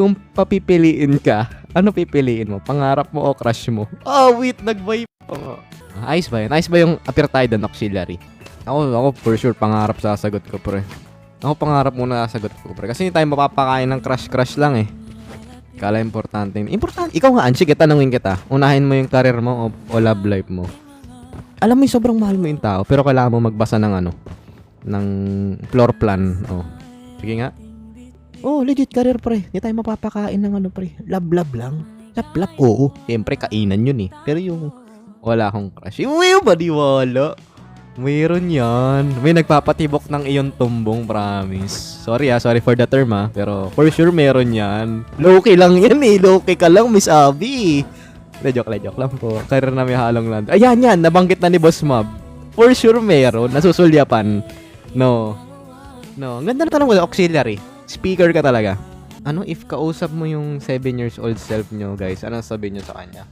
kung papipiliin ka, ano pipiliin mo? Pangarap mo o crush mo? Oh, wait, nag-vibe pa nga. Ah, Ayos ba yun? Ayos ba yung appertide and auxiliary? Ako, ako for sure, pangarap sasagot ko, pre. Ako pangarap muna sasagot ko, pre. Kasi hindi tayo mapapakain ng crush-crush lang eh. Kala importante. Importante. Ikaw nga, Anchi, kita tanungin kita. Unahin mo yung career mo o, o love life mo. Alam mo yung sobrang mahal mo yung tao, pero kailangan mo magbasa ng ano, ng floor plan. Oh. Sige nga. Oh, legit career pre. Hindi tayo mapapakain ng ano pre. Love-love lang. Love-love. Oo. Siyempre, kainan yun eh. Pero yung wala akong crush. Uy, badiwala. Mayroon yan. May nagpapatibok ng iyon tumbong, promise. Sorry ah, sorry for the term ah. Pero for sure meron yan. Low-key lang yan eh. Low-key ka lang, Miss Abby. De, joke lang, joke lang po. Career na may halong land. Ayan yan, nabanggit na ni Boss Mob. For sure meron. Nasusulyapan. No. No. Ang ganda na tanong ko, auxiliary. Speaker ka talaga. Ano if kausap mo yung 7 years old self nyo, guys? Ano sabihin nyo sa kanya?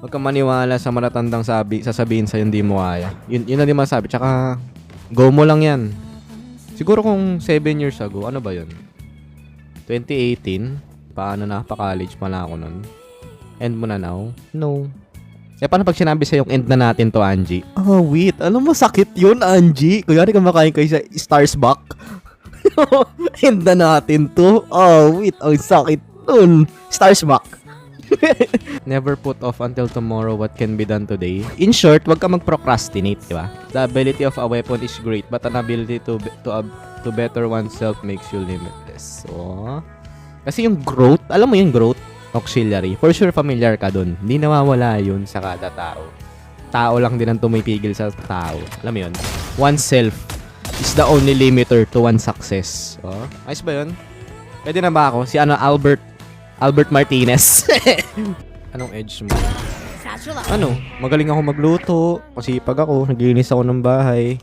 Huwag kang maniwala sa matatandang sabi, sasabihin sa hindi mo kaya. Yun, yun na din masabi. Tsaka, go mo lang yan. Siguro kung 7 years ago, ano ba yun? 2018? Paano na? Pa-college pa na ako nun. End mo na now? No. Eh, paano pag sinabi sa'yo end na natin to, Angie? Oh, wait. Alam mo, sakit yun, Angie. Kunyari kumakain kayo sa Stars. end na natin to. Oh, wait. Ang sakit nun. Stars Back. Never put off until tomorrow what can be done today. In short, wag ka mag-procrastinate, di ba? The ability of a weapon is great, but an ability to to ab- to better oneself makes you limitless. So, kasi yung growth, alam mo yung growth, auxiliary, for sure familiar ka dun. Hindi nawawala yun sa kada tao. Tao lang din ang tumipigil sa tao. Alam mo yun? Oneself is the only limiter to one success. Oh, ayos ba yun? Pwede na ba ako? Si ano, Albert Albert Martinez. Anong edge mo? Ano? Magaling ako magluto. Masipag ako. Naglinis ako ng bahay.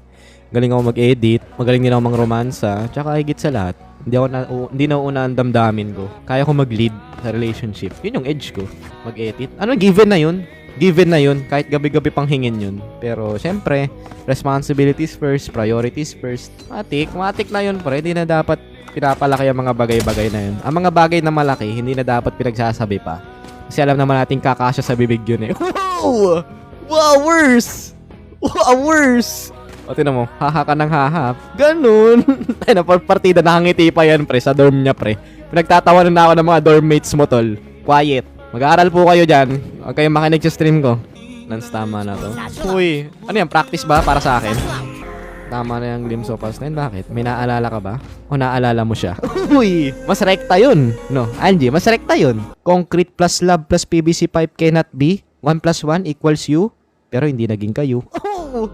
Galing ako mag-edit. Magaling din ako mang-romansa. Tsaka higit sa lahat, hindi ako na, u- hindi na una ang damdamin ko. Kaya ko mag-lead sa relationship. Yun yung edge ko. Mag-edit. Ano, given na yun. Given na yun. Kahit gabi-gabi pang hingin yun. Pero, syempre, responsibilities first, priorities first. Matik. Matik na yun, pre. Hindi na dapat pinapalaki ang mga bagay-bagay na yun. Ang mga bagay na malaki, hindi na dapat pinagsasabi pa. Kasi alam naman natin kakasya sa bibig yun eh. Wow! Wow, worse! Wow, worse! O, tinan mo, haha ka ng haha. Ganun. Ay, na, partida nakangiti pa yan, pre, sa dorm niya, pre. Pinagtatawanan na ako ng mga dormmates mo, tol. Quiet. Mag-aaral po kayo dyan. Huwag kayong makinig sa stream ko. Nans tama na to. Uy, ano yan, practice ba para sa akin? Tama na yung glimpse of past nine. Bakit? May naalala ka ba? O naalala mo siya? Uy! Mas rekta yun. No, Angie, mas rekta yun. Concrete plus love plus PVC pipe cannot be. 1 plus 1 equals you. Pero hindi naging kayo. Oh!